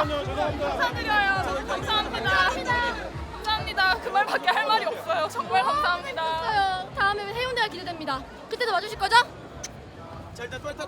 감사드려요. 너무 감사합니다. 감사합니다. 그 말밖에 할 말이 없어요. 정말 감사합니다. 재밌었어요. 다음에 해운대가 기대됩니다. 그때도 와주실 거죠? 자 일단 빨리 타.